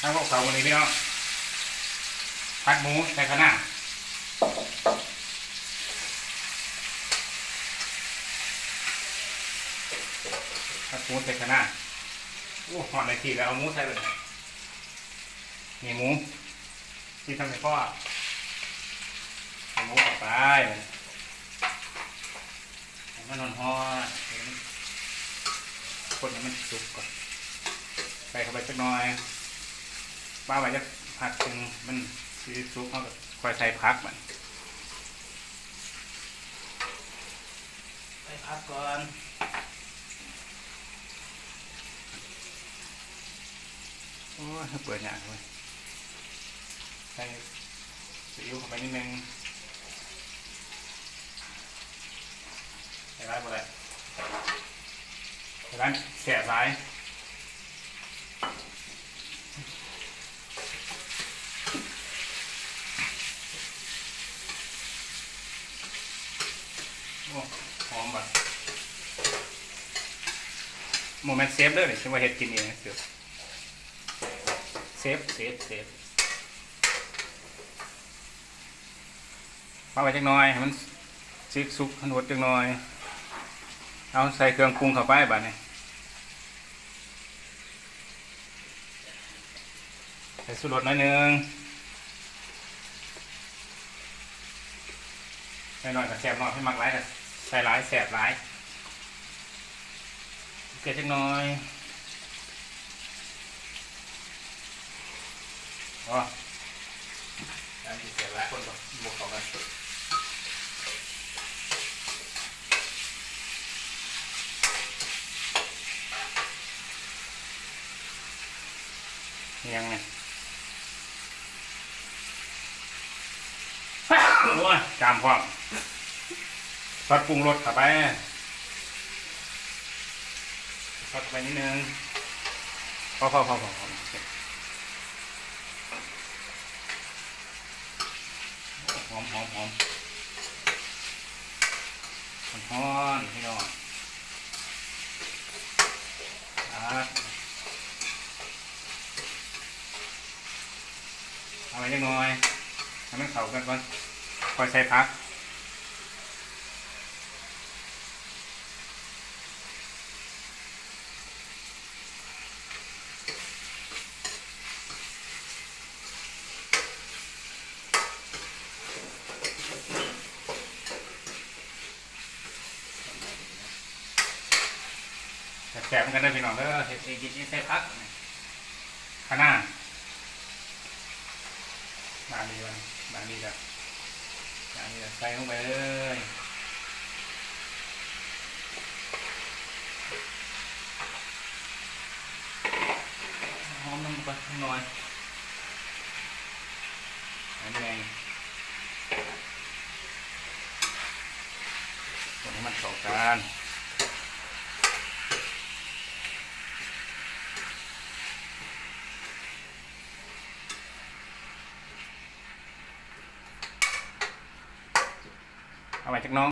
ทางพวกเขาวันนี้พี่น้องผัดหมูใส่ข้าวหน้าผัดหมูใส่ข้าวหน้าโอ้หอมในทีแล้วเอาหมูใส่เลยนี่หมูที่ทำให้พ่อหมูออกไปให้มันนอนหอข้นนให้มันสุกก่อนใส่เข้าไปสักหน่อย บ้าไว้จะผักถึงมันซีซุปเขาก็ค่อยใส่พักมันใส่พักก่อนโอ้ยเปิดหยากเลยใส่ซีอิ๊วเข้าไปนิดนึงใส่ร้ายหมดเลยใส่ร้ายแสบร้าย หอมแบบโมเมนต์เซฟเด้อเนี่ยฉันว่าเฮ็ดกินเองนะเสือเซฟเซฟเซฟปาไปจักหน่อยให้มันซิกซุกขนวดจักหน่อย เอาใส่เครื่องปรุงเข้าไปบัดนี้ใส่สุรสหน่อยหนึงใส่หน่อยกับแสบหน่อยให้มักร้ายกับ ใส่ร้ายแสบร้าย เกลือจักน่อยอ๋ออันนี้เสียร้ายคนบอกบวกเข้ากันยังไงโอ้ยจามพร้อม ซอสปรุงรสเข้าไปซอสไปนิดนึงพอพอพอพอหอมหอมหอมหอมหอมพี่น้องครับเอาไปจังน่อยให้มันเข้ากันก่อนคอยใส่พัก แสบๆมือนกันได้พี่น้องเด้อเห็ดเองกินนี่ใส่พักข้างหน้าบางดีวะบางดีจ้ะบางดีจ้ะใส่ลงไปเลยหอมน้ำไปหน่อยอันนี้เองนให้มันเข้ากัน เอาไว้จากน้อง